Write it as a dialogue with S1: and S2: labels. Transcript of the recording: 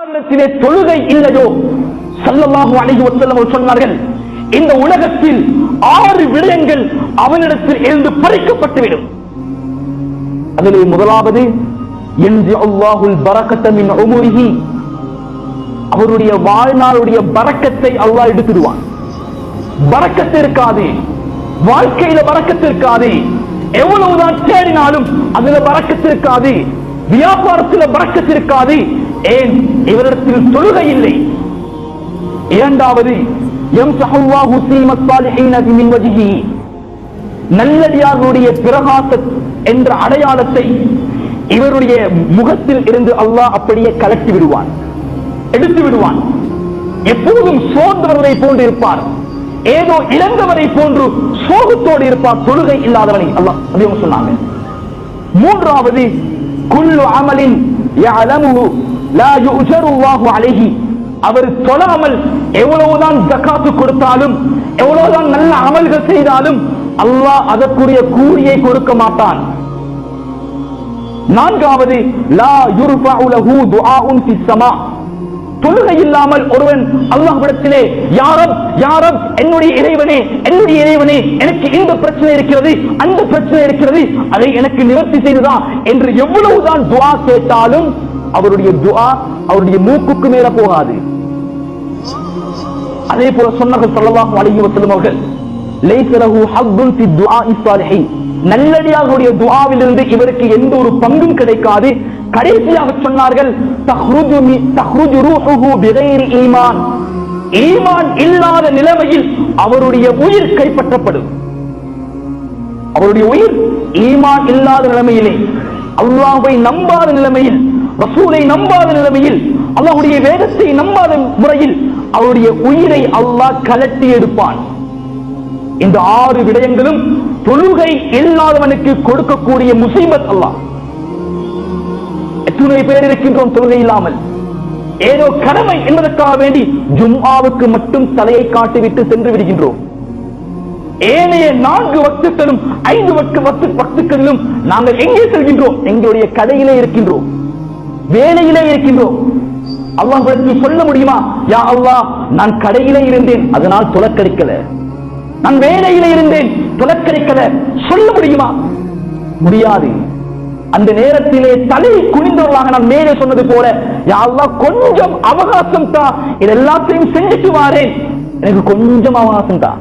S1: உலகத்திலே தொழுகை இல்லையோ? சல்லல்லாஹு அலைஹி வஸல்லம் சொன்னார்கள் இந்த உலகத்தில் ஆறு விடயங்கள் அவனிடத்தில் இருந்து பறிக்கப்பட்டுவிடும். அதிலே முதலாவது என்று அல்லாஹுல் அவருடைய வாழ்நாளுடைய பறக்கத்தை அல்லாஹ் எடுத்துடுவான். பறக்கத்து இருக்காது. வாழ்க்கையில பறக்கத்து இருக்காது. எவ்வளவுதான் தேடினாலும் அதுல பறக்கத்து இருக்காது. வியாபாரத்துல பறக்கத்து இருக்காது. ஏன் இவரிடத்தில் தொழுகை இல்லை இரண்டாவது நல்லடியார்களுடைய பிரகாச என்ற அடையாளத்தை இவருடைய முகத்தில் இருந்து அல்லாஹ் அப்படியே கலட்டி விடுவான் எடுத்து விடுவான். எப்போதும் சோர்ந்தவர்களை போன்று இருப்பார். ஏதோ இழந்தவரை போன்று சோகத்தோடு இருப்பார். தொழுகை இல்லாதவனை அல்லாஹ் அதிகம் சொன்னாங்க. மூன்றாவது குள்ளு அமலின் லா அவர் தொழாமல் எவ்வளவுதான் ஜகாத்து கொடுத்தாலும் எவ்வளவுதான் நல்ல அமல்கள் செய்தாலும் அல்லாஹ் அதற்குரிய கூலியை கொடுக்க மாட்டான். நான்காவது லா யுர்ஃபஉ லஹு துஆஉன் ஃபிஸ் ஸமா. தொழுகை இல்லாமல் ஒருவன் அல்லாஹ்விடத்திலே யாரம் யாரம் என்னுடைய இறைவனே என்னுடைய இறைவனே எனக்கு இந்த பிரச்சனை இருக்கிறது அந்த பிரச்சனை இருக்கிறது அதை எனக்கு நிவர்த்தி செய்துதான் என்று எவ்வளவுதான் துஆ கேட்டாலும் அவருடைய துஆ அவருடைய மூக்குக்கு மேல போகாது. அதே போல சொன்னார்கள் சொல்லவாக அழகி வஸல்லம் அவர்கள் லைசரஹு ஹக்குன் தி துஆ ஸாலிஹீன். நல்லடியார்களுடைய துஆவிலிருந்து இவருக்கு எந்த ஒரு பங்கும் கிடைக்காது. கடைசியாக சொன்னார்கள் தஹ்ருஜு மி- தஹ்ருஜு ரூஹுஹு பிகைரி ஈமான். ஈமான் இல்லாத நிலைமையில் அவருடைய உயிர் கைப்பற்றப்படும். அவருடைய உயிர் ஈமான் இல்லாத நிலைமையிலே அல்லாஹ்வை நம்பாத நிலைமையில் ரசூலை நம்பாத நிலைமையில் அல்லாஹுடைய வேதத்தை நம்பாத முறையில் அவருடைய உயிரை அல்லாஹ் கலட்டி எடுப்பான். இந்த ஆறு விடயங்களும் தொழுகை இல்லாதவனுக்கு கொடுக்கக்கூடிய முசீபத் அல்லாஹ். எத்தனை பேர் இருக்கின்றோம் தொழுகை இல்லாமல்? ஏதோ கடமை என்பதற்காக வேண்டி ஜும்மாவுக்கு மட்டும் தலையை காட்டிவிட்டு சென்று விடுகின்றோம். ஏனைய நான்கு வக்துக்களும் ஐந்து வக்து வக்துக்களிலும் நாங்கள் எங்கே செல்கின்றோம்? எங்களுடைய கதையிலே இருக்கின்றோம். வேலையிலே இருக்கின்றோம். அல்லாஹ் சொல்ல முடியுமா? யா அல்லாஹ் நான் கடையிலே இருந்தேன். அதனால் துலக்கடிக்கல. நான் வேலையில இருந்தேன். துலக்கடிக்கல. சொல்ல முடியுமா? முடியாது. அந்த நேரத்திலே தலை குனிந்தவர்களாக நான் மேலே சொன்னது போல யா கொஞ்சம் அவகாசம் தான் இது எல்லாத்தையும் செஞ்சுட்டு வாரேன். எனக்கு கொஞ்சம் அவகாசம் தான்